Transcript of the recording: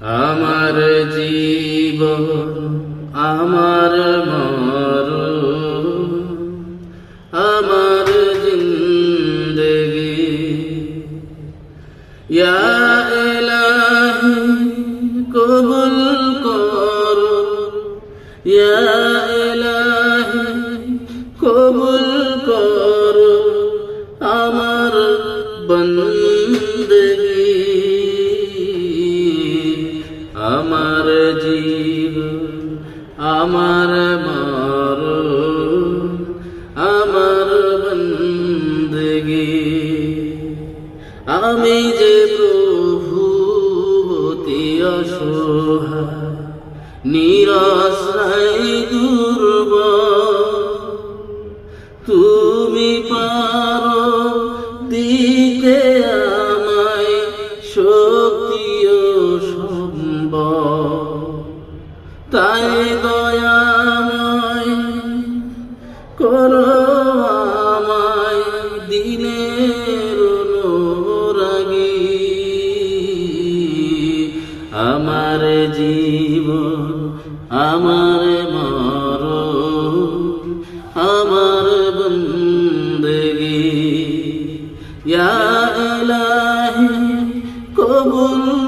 আমার জীবন আমার মর আমার জিন্দগি। কবুল কর। ইলাহি কবুল কর। আমার বন্দগি জীব, আমার মর, আমার বন্দগি। আমি যে প্রভু অতি অসহায়, নিরাশ্রয় দুর্ব তুমি পারো দিতে আমায় তাই দয়াময় করো আমায় দিনের অনুরাগে। আমার জীবন, আমার মর আমার বন্দগি। ইয়া ইলাহি, কবুল